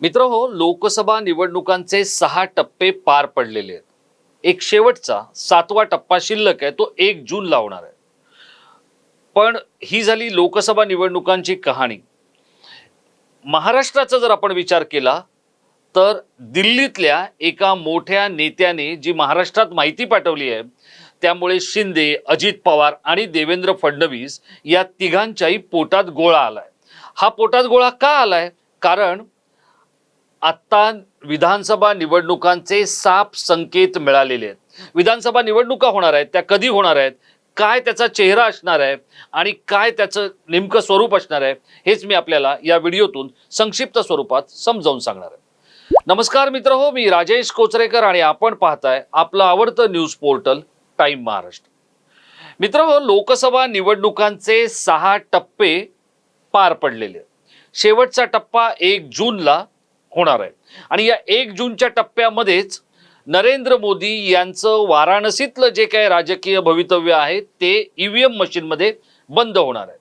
मित्र हो लोकसभा निवडणुकांचे सहा टप्पे पार पडलेले आहेत. एक शेवटचा सातवा टप्पा शिल्लक आहे तो एक जून लावणार आहे. पण ही झाली लोकसभा निवडणुकांची कहाणी. महाराष्ट्राचा जर आपण विचार केला तर दिल्लीतल्या एका मोठ्या नेत्याने जी महाराष्ट्रात माहिती पाठवली आहे त्यामुळे शिंदे अजित पवार आणि देवेंद्र फडणवीस या तिघांच्याही पोटात गोळा आलाय. हा पोटात गोळा का आलाय? कारण आत्ता विधानसभा निवडणुकांचे साप संकेत मिळालेले आहेत. विधानसभा निवडणुका होणार आहेत त्या कधी होणार आहेत काय त्याचा चेहरा असणार आहे आणि काय त्याचं नेमकं स्वरूप असणार आहे हेच मी आपल्याला या व्हिडिओतून संक्षिप्त स्वरूपात समजावून सांगणार आहे. नमस्कार मित्र हो मी राजेश कोचरेकर आणि आपण पाहताय आपलं आवडतं न्यूज पोर्टल टाइम महाराष्ट्र. मित्र हो लोकसभा निवडणुकांचे सहा टप्पे पार पडलेले आहेत. शेवटचा टप्पा एक जूनला होणार आहे. आणि या एक जूनच्या टप्प्यामध्येच नरेंद्र मोदी यांचं वाराणसीतलं जे काही राजकीय भवितव्य आहे ते ईव्हीएम मशीनमध्ये बंद होणार आहे.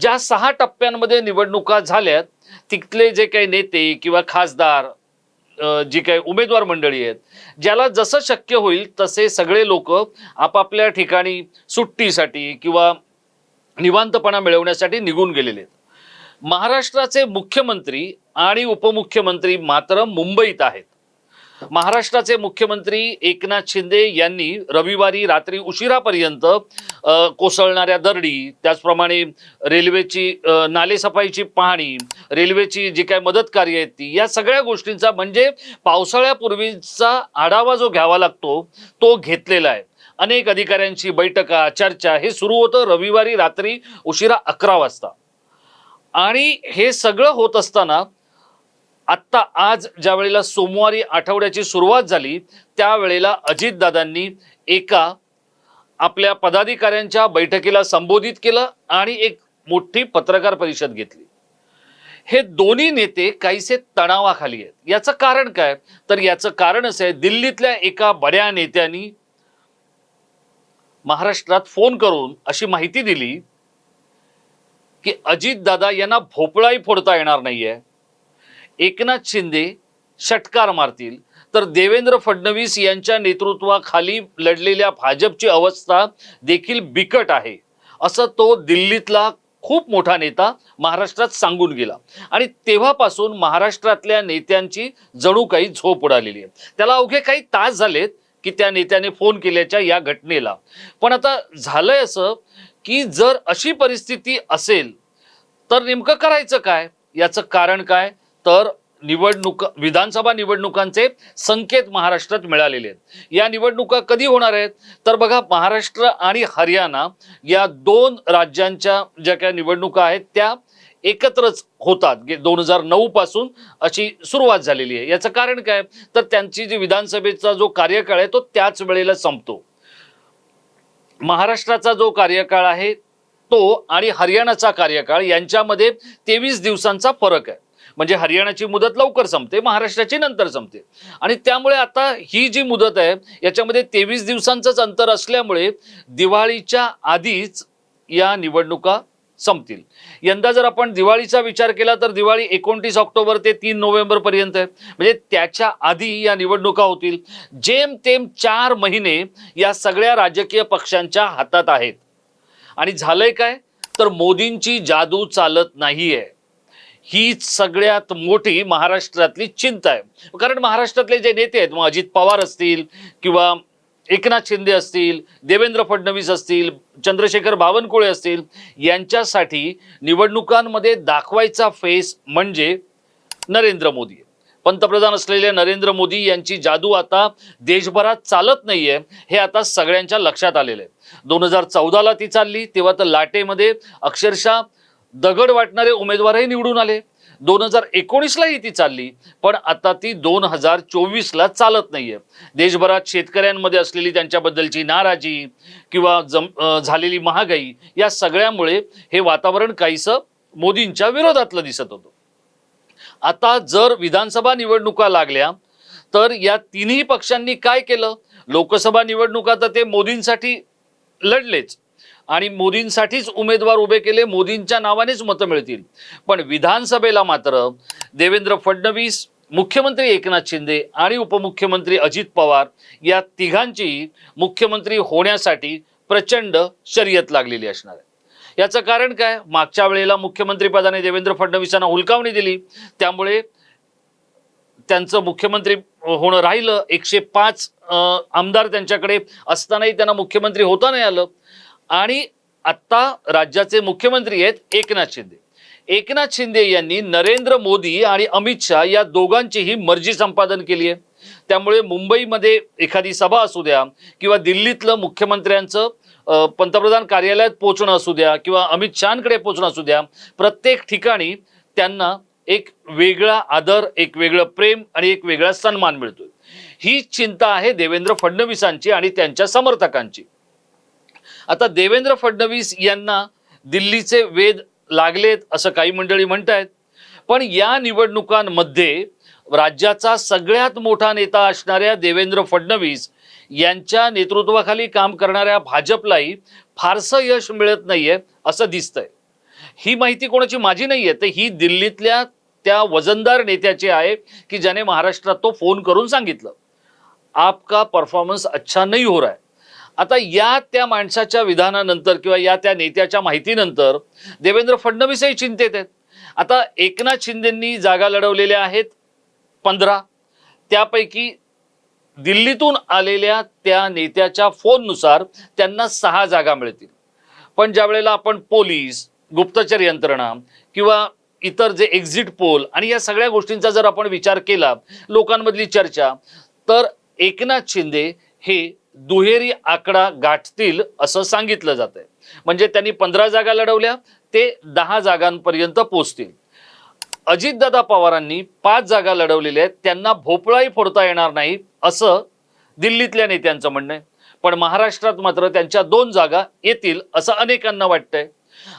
ज्या सहा टप्प्यांमध्ये निवडणुका झाल्यात तिथले जे काही नेते किंवा खासदार जी काही उमेदवार मंडळी आहेत ज्याला जसं शक्य होईल तसे सगळे लोक आपापल्या ठिकाणी सुट्टीसाठी किंवा निवांतपणा मिळवण्यासाठी निघून गेलेले आहेत. महाराष्ट्राचे मुख्यमंत्री आणि उपमुख्यमंत्री मात्र मुंबईत आहेत. महाराष्ट्राचे मुख्यमंत्री एकनाथ शिंदे यांनी रविवारी रात्री उशिरापर्यंत कोसळणाऱ्या दरडी त्याचप्रमाणे रेल्वेची नालेसफाईची पाहणी रेल्वेची जी काय मदत कार्य आहेत ती या सगळ्या गोष्टींचा म्हणजे पावसाळ्यापूर्वीचा आढावा जो घ्यावा लागतो तो घेतलेला आहे. अनेक अधिकाऱ्यांची बैठका चर्चा हे सुरू होतं रविवारी रात्री उशिरा अकरा वाजता. आणि हे सगळं होत असताना आत्ता आज ज्या वेळेला सोमवारी आठवड्याची सुरुवात झाली त्यावेळेला अजितदादांनी एका आपल्या पदाधिकाऱ्यांच्या बैठकीला संबोधित केलं आणि एक मोठी पत्रकार परिषद घेतली. हे दोन्ही नेते काहीसे तणावाखाली आहेत. याचं कारण काय? तर याचं कारण असं आहे दिल्लीतल्या एका बड्या नेत्यांनी महाराष्ट्रात फोन करून अशी माहिती दिली की अजितदादा यांना भोपळाही फोडता येणार नाहीये. एकनाथ शिंदे षटकार मारतील. तर देवेंद्र फडणवीस यांच्या नेतृत्वाखाली लढलेल्या भाजपची अवस्था देखील बिकट आहे. असं तो दिल्लीतला खूप मोठा नेता महाराष्ट्रात सांगून गेला. आणि तेव्हापासून महाराष्ट्रातल्या नेत्यांची जणू काही झोप उडालेली आहे. त्याला अवघे काही तास झालेत की त्या नेत्याने फोन केल्याच्या या घटनेला. पण आता झालंय असं की जर अशी परिस्थिती असेल तर नेमकं करायचं काय? याचं कारण काय? तर निवडणूक विधानसभा निवडणुकांचे संकेत महाराष्ट्रात मिळालेले आहेत. या निवडणुका कधी होणार आहेत? तर बघा महाराष्ट्र आणि हरियाणा या दोन राज्यांच्या ज्या काही निवडणुका आहेत त्या एकत्रच होतात. दोन हजार नऊ पासून अशी सुरुवात झालेली आहे. याचं कारण काय? तर त्यांची जी विधानसभेचा जो कार्यकाळ आहे तो त्याच वेळेला संपतो. महाराष्ट्राचा जो कार्यकाळ आहे तो आणि हरियाणाचा कार्यकाळ यांच्यामध्ये तेवीस दिवसांचा फरक आहे. म्हणजे हरियाणाची मुदत लवकर संपते महाराष्ट्राची नंतर संपते. आणि त्यामुळे आता ही जी मुदत आहे याच्यामध्ये तेवीस दिवसांचंच अंतर असल्यामुळे दिवाळीच्या आधीच या निवडणुका संपतील. यंदा जर आपण दिवाळीचा विचार केला तर दिवाळी एकोणतीस ऑक्टोबर ते तीन नोव्हेंबर पर्यंत आहे. म्हणजे त्याच्या आधी या निवडणुका होतील. जेमतेम चार महिने या सगळ्या राजकीय पक्षांच्या हातात आहेत. आणि झालंय काय? तर मोदींची जादू चालत नाहीये. ही सगळ्यात मोठी महाराष्ट्रातली चिंता आहे. कारण महाराष्ट्रातले जे नेते आहेत मग अजित पवार असतील किंवा एकनाथ शिंदे असतील देवेंद्र फडणवीस असतील चंद्रशेखर बावनकुळे असतील यांच्यासाठी निवडणुकांमध्ये दाखवायचा फेस म्हणजे नरेंद्र मोदी पंतप्रधान असलेले नरेंद्र मोदी यांची जादू आता देशभरात चालत नाहीये हे आता सगळ्यांच्या लक्षात आलेलं आहे दोन हजार चौदाला ती चालली तेव्हा तर लाटेमध्ये अक्षरशः दगड वाटणारे उमेदवारही निवडून आले. दोन हजार एकोणीसलाही ती चालली पण आता ती दोन हजार चोवीसला चालत नाहीये. देशभरात शेतकऱ्यांमध्ये असलेली त्यांच्याबद्दलची नाराजी किंवा जम झालेली महागाई या सगळ्यामुळे हे वातावरण काहीसं मोदींच्या विरोधातलं दिसत होतं. आता जर विधानसभा निवडणुका लागल्या तर या तिन्ही पक्षांनी काय केलं? लोकसभा निवडणुका तर ते मोदींसाठी लढलेच. आणि मोदींसाठीच उमेदवार उभे केले मोदींच्या नावानेच मतं मिळतील. पण विधानसभेला मात्र देवेंद्र फडणवीस मुख्यमंत्री एकनाथ शिंदे आणि उपमुख्यमंत्री अजित पवार या तिघांची मुख्यमंत्री होण्यासाठी प्रचंड शर्यत लागलेली असणार आहे. याचं कारण काय? मागच्या वेळेला मुख्यमंत्रीपदाने देवेंद्र फडणवीसांना हुलकावणी दिली. त्यामुळे त्यांचं मुख्यमंत्री होणं राहिलं. एकशे पाच आमदार त्यांच्याकडे असतानाही त्यांना मुख्यमंत्री होता नाही आलं. आणि आत्ता राज्याचे मुख्यमंत्री आहेत एकनाथ शिंदे. एकनाथ शिंदे यांनी नरेंद्र मोदी आणि अमित शहा या दोघांचीही मर्जी संपादन केली आहे. त्यामुळे मुंबईमध्ये एखादी सभा असू द्या किंवा दिल्लीतलं मुख्यमंत्र्यांचं पंतप्रधान कार्यालयात पोहोचणं असू द्या किंवा अमित शहाकडे पोहोचणं असू द्या प्रत्येक ठिकाणी त्यांना एक वेगळा आदर एक वेगळं प्रेम आणि एक वेगळा सन्मान मिळतोय. ही चिंता आहे देवेंद्र फडणवीसांची आणि त्यांच्या समर्थकांची. आता देवेंद्र फडणवीस यांना दिल्लीचे वेद लागलेत असं काही मंडळी म्हणतायत. पण या निवडणुकांमध्ये राज्याचा सगळ्यात मोठा नेता असणाऱ्या देवेंद्र फडणवीस यांच्या नेतृत्वाखाली काम करणाऱ्या भाजपलाही फारसं यश मिळत नाहीये असं दिसतंय. ही माहिती कोणाची? माझी नाहीये. तर ही दिल्लीतल्या त्या वजनदार नेत्याची आहे की ज्याने महाराष्ट्रात तो फोन करून सांगितलं. आपका परफॉर्मन्स अच्छा नहीं हो रहा है. आता या त्या माणसाच्या विधानानंतर किंवा या त्या नेत्याच्या माहितीनंतर देवेंद्र फडणवीसही चिंतेत आहेत. आता एकनाथ शिंदेंनी जागा लढवलेल्या आहेत पंधरा. त्यापैकी दिल्लीतून आलेल्या त्या नेत्याच्या फोननुसार त्यांना सहा जागा मिळतील. पण ज्या वेळेला आपण पोलीस गुप्तचर यंत्रणा किंवा इतर जे एक्झिट पोल आणि या सगळ्या गोष्टींचा जर आपण विचार केला लोकांमधली चर्चा तर एकनाथ शिंदे हे दुहेरी आकडा गाठतील असं सांगितलं जात आहे म्हणजे त्यांनी पंधरा जागा लढवल्या ते दहा जागांपर्यंत पोचतील अजितदादा पवारांनी पाच जागा लढवलेल्या आहेत त्यांना भोपळाही फोडता येणार नाही असं दिल्लीतल्या नेत्यांचं म्हणणं आहे. पण महाराष्ट्रात मात्र त्यांच्या दोन जागा येतील असं अनेकांना वाटतंय.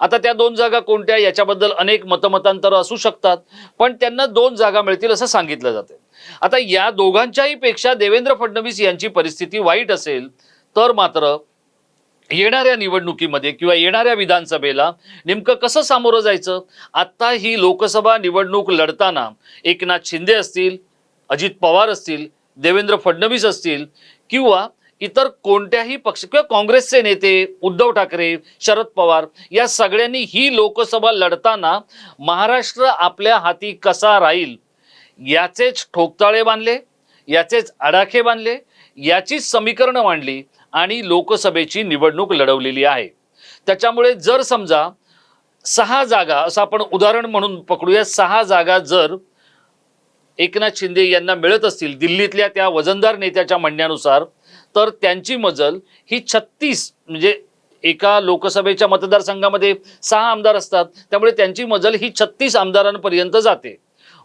आता त्या दोन जागा कोणत्या याच्याबद्दल अनेक मतमतांतर असू शकतात पण त्यांना दोन जागा मिळतील असं सांगितलं जाते आता या दोघांच्याही पेक्षा देवेंद्र फडणवीस यांची परिस्थिती वाईट असेल तर मात्र येणाऱ्या निवडणुकीमध्ये किंवा येणाऱ्या विधानसभेला नेमकं कसं सामोरं जायचं? आत्ता ही लोकसभा निवडणूक लढताना एकनाथ शिंदे असतील अजित पवार असतील देवेंद्र फडणवीस असतील किंवा इतर कोणत्याही पक्ष किंवा काँग्रेसचे नेते उद्धव ठाकरे शरद पवार या सगळ्यांनी ही लोकसभा लढताना महाराष्ट्र आपल्या हाती कसा राहील? याचेच ठोकताळे बांधले याचेच आडाखे बांधले याचीच समीकरणं मांडली आणि लोकसभेची निवडणूक लढवलेली आहे. त्याच्यामुळे जर समजा सहा जागा असं आपण उदाहरण म्हणून पकडूया सहा जागा जर एकनाथ शिंदे यांना मिळत असतील दिल्लीतल्या त्या वजनदार नेत्याच्या म्हणण्यानुसार तर त्यांची मजल ही छत्तीस म्हणजे एका लोकसभेच्या मतदारसंघामध्ये सहा आमदार असतात त्यामुळे त्यांची मजल ही छत्तीस आमदारांपर्यंत जाते.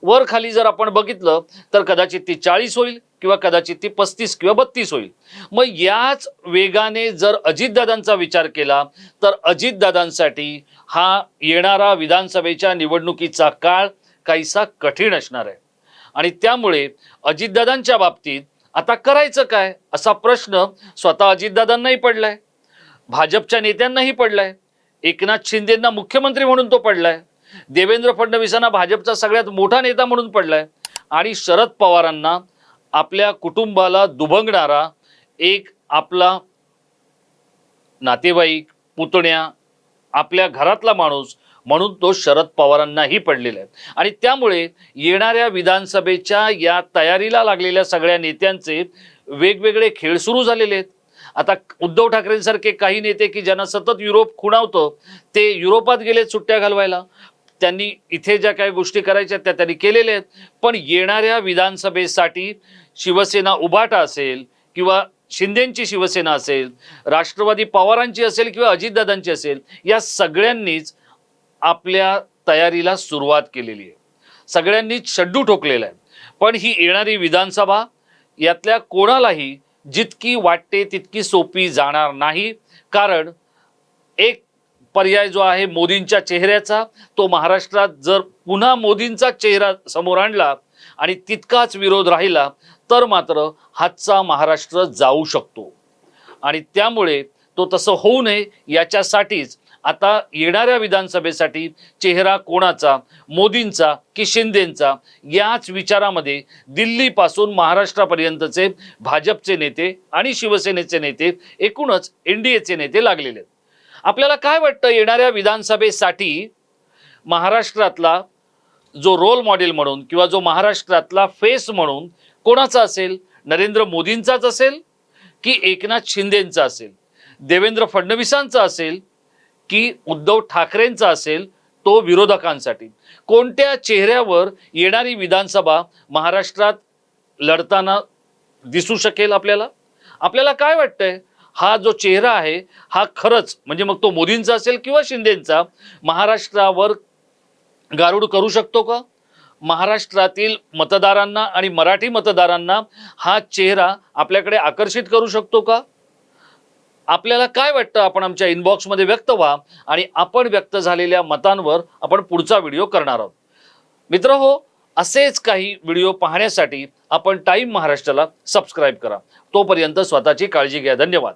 वर खाली जर आपण बघितलं तर कदाचित ती चाळीस होईल किंवा कदाचित ती पस्तीस किंवा बत्तीस होईल. मग याच वेगाने जर अजितदादांचा विचार केला तर अजितदादांसाठी हा येणारा विधानसभेच्या निवडणुकीचा काळ काहीसा कठीण असणार आहे. आणि त्यामुळे अजितदादांच्या बाबतीत आता करायचं काय असा प्रश्न स्वतः अजितदादांनाही पडलाय. भाजपच्या नेत्यांनाही पडलाय. एकनाथ शिंदेंना मुख्यमंत्री म्हणून तो पडलाय. देवेंद्र फडणवीसांना भाजपचा सगळ्यात मोठा नेता म्हणून पडलाय. आणि शरद पवारांना आपल्या कुटुंबाला दुभंगणारा एक आपला नातेवाईक पुतण्या आपल्या घरातला माणूस म्हणून तो शरद पवारांनाही पडलेला आहे. आणि त्यामुळे येणाऱ्या विधानसभेच्या या तयारीला लागलेल्या सगळ्या नेत्यांचे वेगवेगळे खेळ सुरू झालेले आहेत. आता उद्धव ठाकरेंसारखे काही नेते की ज्यांना सतत युरोप खुणावतं ते युरोपात गेलेत सुट्ट्या घालवायला. त्यांनी इथे ज्या काही गोष्टी करायच्या त्या त्यांनी केलेल्या आहेत. पण येणाऱ्या विधानसभेसाठी शिवसेना उभाटा असेल किंवा शिंदेंची शिवसेना असेल राष्ट्रवादी पवारांची असेल किंवा अजितदादांची असेल या सगळ्यांनीच आपल्या तयारीला सुरुवात केलेली आहे. सगळ्यांनीच शड्डू ठोकलेला आहे. पण ही येणारी विधानसभा यातल्या कोणालाही जितकी वाटते तितकी सोपी जाणार नाही. कारण एक पर्याय जो आहे मोदींच्या चेहऱ्याचा तो महाराष्ट्रात जर पुन्हा मोदींचा चेहरा समोर आणला आणि तितकाच विरोध राहिला तर मात्र हातचा महाराष्ट्र जाऊ शकतो. आणि त्यामुळे तो तसं होऊ नये याच्यासाठीच आता येणाऱ्या विधानसभेसाठी चेहरा कोणाचा मोदींचा की शिंदेंचा याच विचारामध्ये दिल्लीपासून महाराष्ट्रापर्यंतचे भाजपचे नेते आणि शिवसेनेचे नेते एकूणच एन डी एचे नेते लागलेले आहेत. आपल्याला काय वाटतं येणाऱ्या विधानसभेसाठी महाराष्ट्रातला जो रोल मॉडेल म्हणून किंवा जो महाराष्ट्रातला फेस म्हणून कोणाचा असेल? नरेंद्र मोदींचाच असेल की एकनाथ शिंदेंचा असेल? देवेंद्र फडणवीसांचा असेल की उद्धव ठाकरेंचा असेल? तो विरोधकांसाठी. कोणत्या चेहऱ्यावर येणारी विधानसभा महाराष्ट्रात लढताना दिसू शकेल आपल्याला? आपल्याला काय वाटतंय? हा जो चेहरा आहे हा खरंच म्हणजे मग तो मोदींचा असेल किंवा शिंदेंचा महाराष्ट्रावर गारूड करू शकतो का? महाराष्ट्रातील मतदारांना आणि मराठी मतदारांना हा चेहरा आपल्याकडे आकर्षित करू शकतो का? आपल्याला काय वाटतं? आपण आमच्या इनबॉक्समध्ये व्यक्त व्हा आणि आपण व्यक्त झालेल्या मतांवर आपण पुढचा व्हिडिओ करणार आहोत. मित्र हो असेच काही व्हिडिओ पाहण्यासाठी आपण टाईम महाराष्ट्राला सबस्क्राईब करा. तोपर्यंत स्वतःची काळजी घ्या. धन्यवाद.